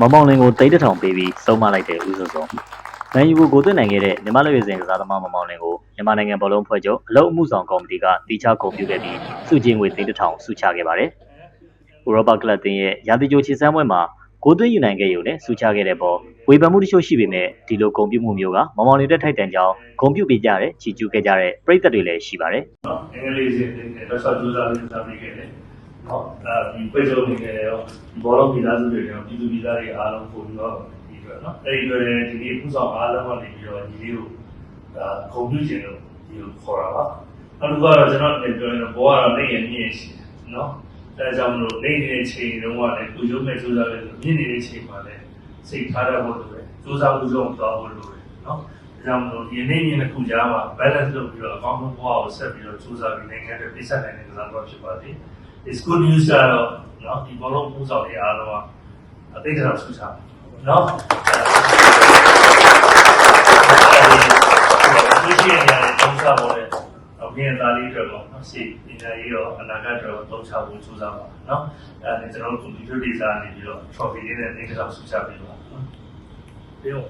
မမောင်လင်ကိုတိတ်တထောင်ပေးပြီးဆုံးမလိုက်တဲ့ဦးစောစောမန်ယူကိုဂိုးသွင်းနိုင်ခဲ့တဲ့မြန်မာလူရွေးစင်ကစားသမားမမောင်လင်ကိုမြန်မာနိုင်ငံဘောလုံးဖွဲ့ချုပ်အလုံအမှုဆောင်ကော်မတီကတီချဂုဏ်ပြုခဲ့ပြီးစုချင်းငွေတိတ်တထောင်စုချခဲ့ပါတယ်ဥရောပကလပ်တင်ရဲ့ရာသီကြိုချီစမ်းပွဲမှာဂိုးသွင်းယူနိုင်ခဲ့ရုံနဲ့စုချခဲ့တဲ့ပေါ်ဝေဖန်မှုတချို့ရှိပေမဲ့ဒီလိုဂုဏ်ပြုမှုမျိုးကမမောင်လင်တက်ထိုက်တန်ကြောင်းဂုဏ်ပြုပေးကြတဲ့ချီကျူးခဲ့ကြတဲ့ပရိသတ်တွေလည်းရှိပါတယ်နော်အင်္ဂလိပ်စစ်နဲ့လက်ဆက်ကြိုးစားပြီးစားပြီးခဲ့တယ် နော်အဲဒီပြေဆုံးနေခဲ့ရောဒီဘောလုံးပြည်သားစုတွေရောပြည်သူပြည်သားတွေအားလုံးပို့ပြီးတော့ဒီအတွက်နော်အဲဒီအတွက်ဒီနေ့ပူဆောင်အားလုံးကနေပြီးတော့ဒီလေးကိုဒါကွန်ပျူတာလို့ဒီကိုခေါ်တာပါနောက်တစ်ခုကတော့ကျွန်တော်လည်းပြောရင်ဘောကတော့နေရမြင့်ရှိတယ်နော်အဲဒါကြောင့်မလို့နေနေတဲ့ချိန်တုန်းကလည်းကိုရုံးမဲ့ကြိုးစားလို့မြင့်နေတဲ့ချိန်မှာလည်းစိတ်ထားရဖို့လိုတယ်ကြိုးစားမှုဆုံးသွားဖို့လိုတယ်နော်ဒါကြောင့်မလို့ဒီနေ့ညနေခုကြားမှာ balance လုပ်ပြီးတော့အကောင်းဆုံးဘဝကိုဆက်ပြီးတော့စူးစမ်းပြီးနိုင်ငံတွေပြဆက်နိုင်တဲ့ကစားတော့ဖြစ်ပါသ ည် It's good news ကတော့နော်ဒီဘောလုံးပူဆောင်တွေအားလုံးကအသိတရားဆူချနော်အဲဒီရှိရတဲ့တုံးချပေါ်တဲ့အမြင်သားလေးတွေပေါ့နော်စိပညာရေးရောအနာဂတ်ရောတုံးချဖို့စူးစမ်းပါနော်အဲဒီကျွန်တော်တို့ computer design နေပြီးတော့ trophy လေးနဲ့သိတရားဆူချပြီးပါနော်ပြီး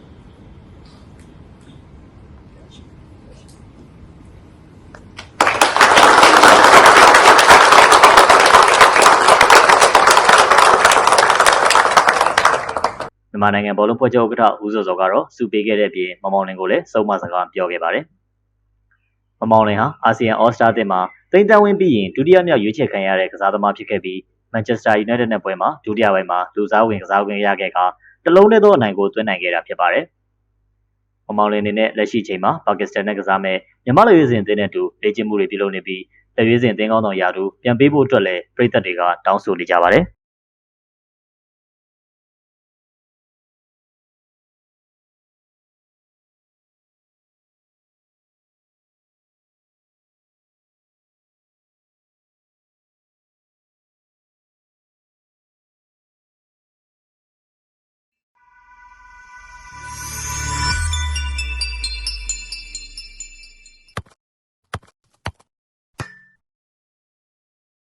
မြန်မာနိုင်ငံဘောလုံးဖွဲ့ချုပ်ဥက္ကဋ္ဌဦးစောစောကတော့စုပေးခဲ့တဲ့အပြင်မမောင်လင်ကိုလည်းစုံမစကားပြောခဲ့ပါတယ်။မမောင်လင်ဟာအာဆီယံအော်စတာတင်မှာတိမ်တန်းဝင်ပြီးရင်ဒုတိယမြောက်ရွေးချယ်ခံရတဲ့ကစားသမားဖြစ်ခဲ့ပြီးမန်ချက်စတာယူနိုက်တက်နဲ့ပွဲမှာဒုတိယပိုင်းမှာလူစားဝင်ကစားခွင့်ရခဲ့ကတလုံးနဲ့သောအနိုင်ကိုသွင်းနိုင်ခဲ့တာဖြစ်ပါတယ်။မမောင်လင်အနေနဲ့လက်ရှိချိန်မှာပါကစ္စတန်နဲ့ကစားမဲ့မြန်မာလူရွေးစင်အသင်းနဲ့တူလေ့ကျင့်မှုတွေပြုလုပ်နေပြီးလက်ရွေးစင်အသင်းကောင်းဆောင်ရာထူးပြန်ပေးဖို့အတွက်လည်းပြည်သက်တွေကတောင်းဆိုနေကြပါတယ်။